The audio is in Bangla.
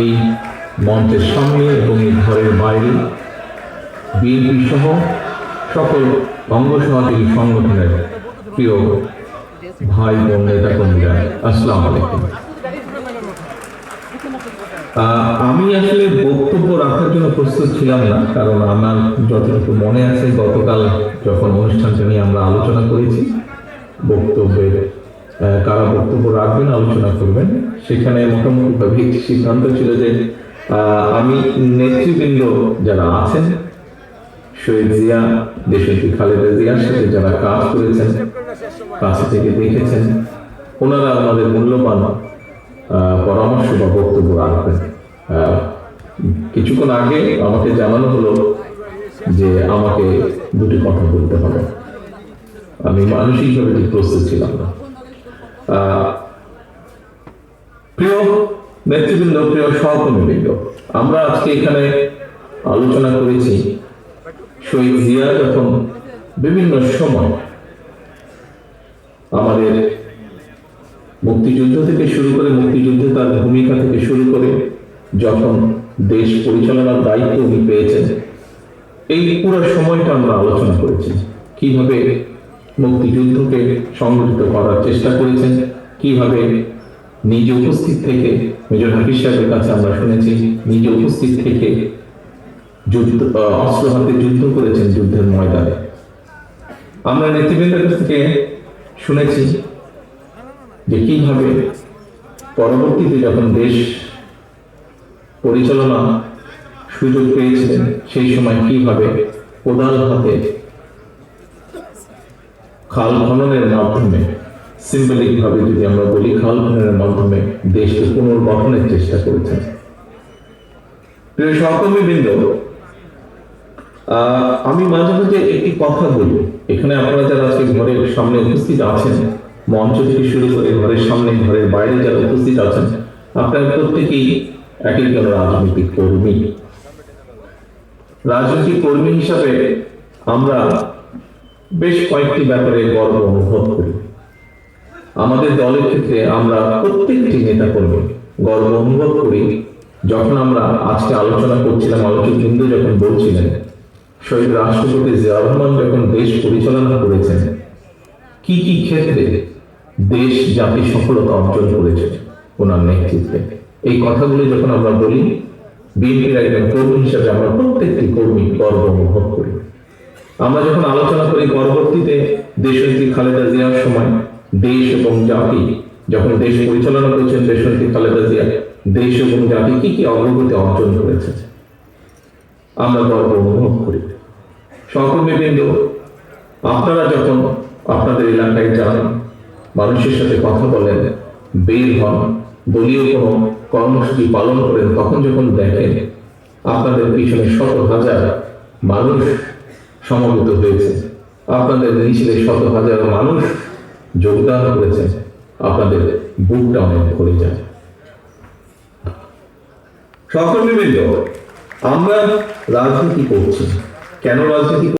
এই মঞ্চের সামনে এবং এই ঘরের বাইরে বিএনপি সহ সকল সহযোগী সংগঠনের প্রিয় ভাই বোন নেতা কর্মীরা আসসালাম আলাইকুম। আমি আসলে বক্তব্য রাখার জন্য প্রস্তুত ছিলাম না, কারণ আমার যতটুকু মনে আছে গতকাল যখন অনুষ্ঠানটা নিয়ে আমরা আলোচনা করেছি, বক্তব্যের কারা বক্তব্য রাখবেন, আলোচনা করবেন। সেখানে মোটামুটিভাবে একটি সিদ্ধান্ত ছিল যে আমি নেতৃবৃন্দ যারা আছেন, শহীদ জিয়া, দেশনেত্রী খালেদা জিয়ার সাথে যারা কাজ করেছেন, কাছে থেকে দেখেছেন, ওনারা আমাদের মূল্যবান পরামর্শ বা বক্তব্য রাখবেন। কিছুক্ষণ আগে আমাকে জানানো হলো যে আমাকে দুটি কথা বলতে হবে। আমি মানসিকভাবে ঠিক প্রস্তুত ছিলাম না। প্রিয় নেতৃবৃন্দ প্রিয় সহকর্মীবৃন্দ, আমরা আজকে এখানে আলোচনা করেছি শহীদ জিয়া যখন বিভিন্ন সময় আমাদের মুক্তিযুদ্ধ থেকে শুরু করে, মুক্তিযুদ্ধে তার ভূমিকা থেকে শুরু করে যখন দেশ পরিচালনার দায়িত্ব উনি পেয়েছেন, এই পুরো সময়টা আমরা আলোচনা করেছি। কীভাবে মুক্তিযুদ্ধকে সংগঠিত করার চেষ্টা করেছেন। কীভাবে নিজে উপস্থিত থেকে, মেজর হাফিজ সাহেবের কাছে আমরা শুনেছি, নিজে উপস্থিত থেকে যুদ্ধ অস্ত্র হাতে যুদ্ধ করেছেন যুদ্ধের ময়দানে। আমরা নেতৃবৃন্দের কাছ থেকে শুনেছি যে কীভাবে পরবর্তীতে যখন দেশ পরিচালনা সুযোগ পেয়েছিলেন সেই সময় কীভাবে কোদাল হাতে খাল খননের মাধ্যমে সিম্বলিক ভাবে যদি আমরা বলি খাল খননের মাধ্যমে দেশকে পুনর্গঠনের চেষ্টা করেছেন। প্রিয় সহকর্মী বৃন্দ আমি মাঝে মাঝে একটি কথা বলি। এখানে আপনারা যারা আজকে ঘরের সামনে উপস্থিত আছেন, মঞ্চ থেকে শুরু করে ঘরের সামনে, ঘরের বাইরে যারা উপস্থিত আছেন, আপনারা প্রত্যেকেই এক একজন রাজনৈতিক কর্মী। রাজনৈতিক কর্মী হিসাবে আমরা বেশ কয়েকটি ব্যাপারে গর্ব অনুভব করি। আমাদের দলের ক্ষেত্রে আমরা প্রত্যেকটি নেতা কর্মী গর্ব অনুভব করি। যখন আমরা আজকে আলোচনা করছিলাম, আলোচক বিন্দু যখন বলছিলেন, শহীদ রাষ্ট্রপতি জিয়া রহমান যখন দেশ পরিচালনা করেছেন, কি কি ক্ষেত্রে দেশ জাতি সফলতা অর্জন করেছে ওনার নেতৃত্বে? এই কথাগুলো যখন আমরা বলি, বিএনপির একজন কর্মী হিসাবে আমরা প্রত্যেকটি কর্মী গর্ব অনুভব করি। আমরা যখন আলোচনা করি পরবর্তীতে দেশনেত্রী খালেদা জিয়ার সময়, দেশ এবং জাতি, যখন দেশ পরিচালনা করেছেন দেশনেত্রী খালেদা জিয়া, দেশ এবং জাতি কি কি অগ্রগতি অর্জন করেছে? আমরা গর্ব অনুভব করি। সহকর্মীবৃন্দ আপনারা যখন আপনাদের এলাকায় যান, মানুষের সাথে কথা বলেন, বের হন, দলীয় কোনো কর্মসূচি পালন করেন, তখন যখন দেখেন আপনাদের পিছনে শত হাজার মানুষ সমবেত হয়েছে। আপনাদের মিছিলে শত হাজার মানুষ যোগদান করেছে। আপনাদের বুকটা অনেক ভরে যায়। সহকর্মীবৃন্দ, আমরা রাজনীতি করছি। কেন রাজনীতি